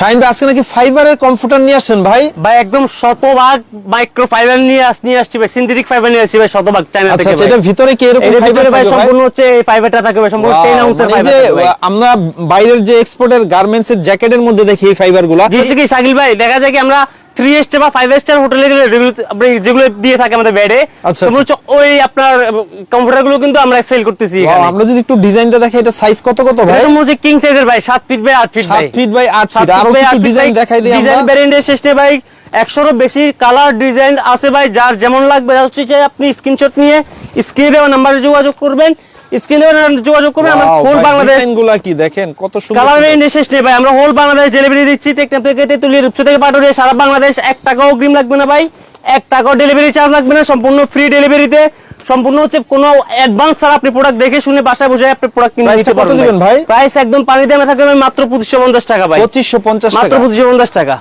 Shine ভাই আজকে নাকি ফাইবারের কম্পিউটার নিয়ে আসছেন ভাই? ভাই একদম শতভাগ মাইক্রো ফাইবার নিয়ে আস নিয়ে আসছি ভাই সিনথেটিক ফাইবার নিয়ে আসছি ভাই শতভাগ চায়না আচ্ছা থেকে আচ্ছা এটা ভিতরে কি এরকম ফাইবার ভিতরে ভাই সম্পূর্ণ হচ্ছে এই ফাইবারটা ভাই, সম্পূর্ণ 10 আউন্সের মানে ফাইবার। আমরা বাইরের যে এক্সপোর্টের গার্মেন্টস এর জ্যাকেটের মধ্যে দেখি এই ফাইবারগুলা হচ্ছে কি শাকিল ভাই দেখা যায় কি আমরা থ্রি স্টার বা ফাইভ স্টার হোটেলে গেলে আপনি যেগুলো দিয়ে থাকে আমাদের বেডে আচ্ছা, ওই আপনার কম্পিউটারগুলো কিন্তু আমরা সেল করতেছি আমরা যদি একটু ডিজাইনটা দেখি এটা সাইজ কত কত ভাই? হচ্ছে কিং সাইজের ভাই সাত ফিট বাই আট ফিট সাত ফিট বাই আট ফিট আরও কিছু ডিজাইন দেখাই দিই ডিজাইন ভ্যারিয়েন্টের শেষে ভাই একশোরও বেশি কালার ডিজাইন আছে ভাই যার যেমন লাগবে হচ্ছে আপনি স্ক্রিনশট নিয়ে স্ক্রিনে নাম্বারে যোগাযোগ করবেন। স্ক্রিনে যোগাযোগ করবেন আমরা হোল বাংলাদেশ কি দেখেন? কত সুন্দর কালার। শেষ নেই ভাই আমরা হোল বাংলাদেশ ডেলিভারি দিচ্ছি টেকনাফ থেকে রূপসা থেকে পাটুরিয়া সারা বাংলাদেশ এক টাকাও অগ্রিম লাগবে না ভাই এক টাকাও ডেলিভারি চার্জ লাগবে না সম্পূর্ণ ফ্রি ডেলিভারিতে সম্পূর্ণ হচ্ছে কোনো অ্যাডভান্স ছাড়া আপনি প্রোডাক্ট দেখে শুনে বাসায় বসে আপনি প্রোডাক্ট কিনে নিতে পারবেন ভাই? প্রাইস একদম পানি দামে থাকবে মাত্র পঁচিশশো পঞ্চাশ টাকা ভাই। পঁচিশশো পঞ্চাশ মাত্র টাকা। পঁচিশশো পঞ্চাশ টাকা।